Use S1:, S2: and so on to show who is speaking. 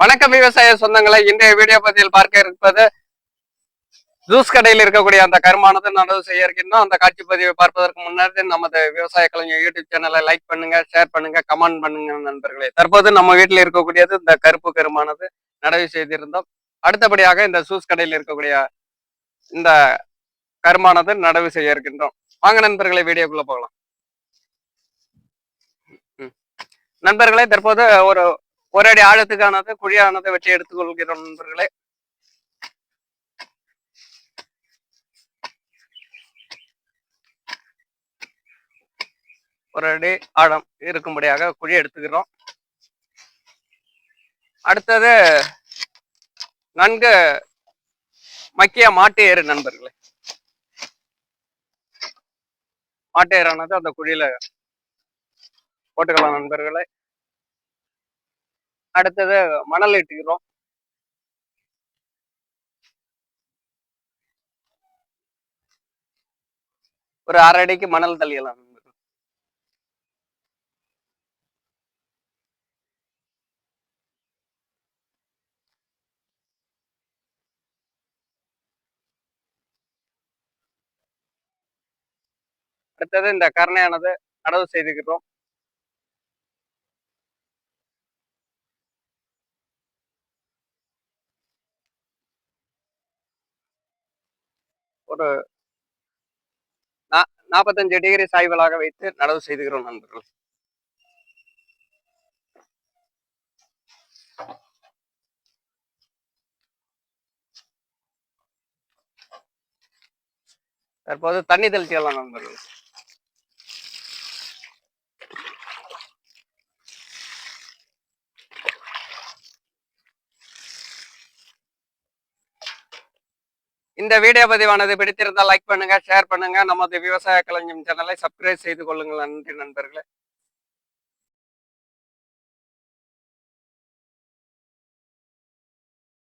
S1: வணக்கம் விவசாய சொந்தங்களை இன்றைய வீடியோ பதிவில் பார்க்க இருப்பது ஜூஸ் கடையில் இருக்கக்கூடிய அந்த கருமானது நடவு செய்ய இருக்கின்றோம். அந்த காட்சி பதிவை பார்ப்பதற்கு முன்னாடி நமது விவசாய கலைஞர் யூடியூப் சேனலை லைக் பண்ணுங்க ஷேர் பண்ணுங்க கமெண்ட் பண்ணுங்க நண்பர்களே. தற்போது நம்ம வீட்டில் இருக்கக்கூடியது இந்த கருப்பு கருமானது நடவு செய்திருந்தோம். அடுத்தபடியாக இந்த ஜூஸ் கடையில் இருக்கக்கூடிய இந்த கருமானது நடவு செய்ய இருக்கின்றோம். வாங்க நண்பர்களை வீடியோக்குள்ள போகலாம். நண்பர்களே தற்போது ஒரு ஒரு அடி ஆழத்துக்கானது குழியானதை வெட்டி எடுத்துக்கொள்கிறோம் நண்பர்களே. ஒரு அடி ஆழம் இருக்கும்படியாக குழி எடுத்துக்கிறோம். அடுத்தது நன்கு மக்கிய மாட்டு ஏறு நண்பர்களே. மாட்டு ஏறானது அந்த குழியில போட்டுக்கலாம் நண்பர்களே. அடுத்தது மணல் இட்டுக்கிறோம். ஒரு அரை அடிக்கு மணல் தள்ளியலாம் அடுத்தது இந்த கருணையானது நடவு செய்துக்கிறோம். ஒரு நா- நாற்பத்தஞ்சு டிகிரி சாய்வலாக வைத்து நடவு செய்துகிறோம் நண்பர்கள். தற்போது தண்ணி தெளிச்சிடலாம் நண்பர்கள். இந்த வீடியோ பதிவானது பிடித்திருந்தால் லைக் பண்ணுங்க ஷேர் பண்ணுங்க. நமது விவசாய கலைஞம் சேனலை சப்ஸ்கிரைப் செய்து கொள்ளுங்கள். நன்றி நண்பர்களே.